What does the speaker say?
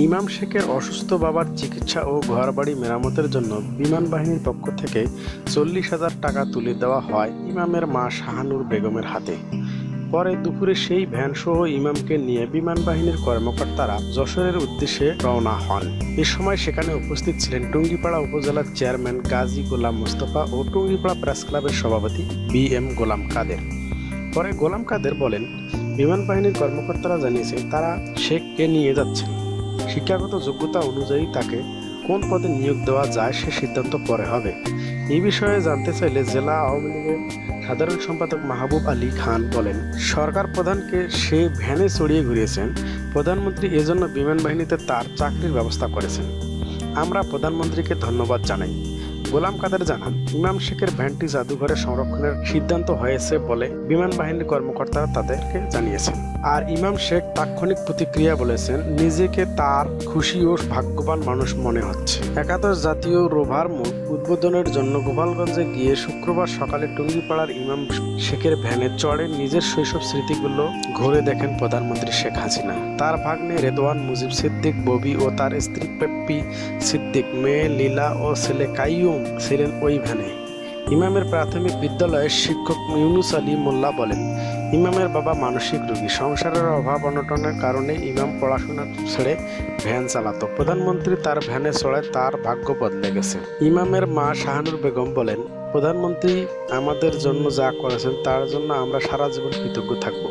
ইমাম শেখের অসুস্থ বাবার চিকিৎসা ও ঘরবাড়ি মেরামতের জন্য বিমান বাহিনীর পক্ষ থেকে চল্লিশ হাজার টাকা তুলে দেওয়া হয় ইমামের মা শাহানুর বেগমের হাতে। পরে দুপুরে সেই ভ্যানসহ ইমামকে নিয়ে বিমান বাহিনীর কর্মকর্তারা যশোরের উদ্দেশ্যে রওনা হন। এ সময় সেখানে উপস্থিত ছিলেন টুঙ্গিপাড়া উপজেলার চেয়ারম্যান গাজী গোলাম মোস্তফা ও টুঙ্গিপাড়া প্রেস ক্লাবের সভাপতি বি এম গোলাম কাদের। পরে গোলাম কাদের বলেন, বিমান বাহিনীর কর্মকর্তারা জানিয়েছে তারা শেখকে নিয়ে যাচ্ছেন। শিক্ষাগত যোগ্যতা অনুযায়ী তাকে কোন পদে নিয়োগ দেওয়া যায় সে সিদ্ধান্ত পরে হবে। এই বিষয়ে জানতে চাইলে জেলা আওয়ামী লীগের সাধারণ সম্পাদক মাহবুব আলী খান বলেন, সরকার প্রধানকে সে ভ্যানে চড়িয়ে ঘুরিয়েছেন। প্রধানমন্ত্রী এজন্য বিমান বাহিনীতে তার চাকরির ব্যবস্থা করেছেন। আমরা প্রধানমন্ত্রীকে ধন্যবাদ জানাই। গোলাম কাদের জানান, ইমাম শেখের ভ্যানটি জাদুঘরে সংরক্ষণের সিদ্ধান্ত হয়েছে বলে বিমান বাহিনীর কর্মকর্তারা তাদেরকে জানিয়েছেন। আর ইমাম শেখ তাৎক্ষণিক প্রতিক্রিয়া বলেছেন, নিজেকে তার খুশি ও ভাগ্যবান মানুষ মনে হচ্ছে। একাদশ জাতীয় রোভার মুখ উদ্বোধনের জন্য গোপালগঞ্জে গিয়ে শুক্রবার সকালে টুঙ্গিপাড়ার ইমাম শেখের ভ্যানে চড়ে নিজের শৈশব স্মৃতিগুলো ঘুরে দেখেন প্রধানমন্ত্রী শেখ হাসিনা। তার ভাগ্নে রেদওয়ান মুজিব সিদ্দিক, ববি ও তার স্ত্রী পেপ্পি সিদ্দিক, মেয়ে লীলা ও ছেলে কাইয়ুম ছিলেন ওই ভ্যানে। ইমামের প্রাথমিক বিদ্যালয়ের শিক্ষক ইউনুস আলী মোল্লা বলেন, ইমামের বাবা মানসিক রোগী। সংসারের অভাব অনটনের কারণে ইমাম পড়াশোনা ছেড়ে ভ্যান চালাতো। প্রধানমন্ত্রী তার ভ্যানে চড়ায় তার ভাগ্য বদলে গেছে। ইমামের মা শাহানুর বেগম বলেন, প্রধানমন্ত্রী আমাদের জন্য যা করেছেন, তার জন্য আমরা সারা জীবন কৃতজ্ঞ থাকব।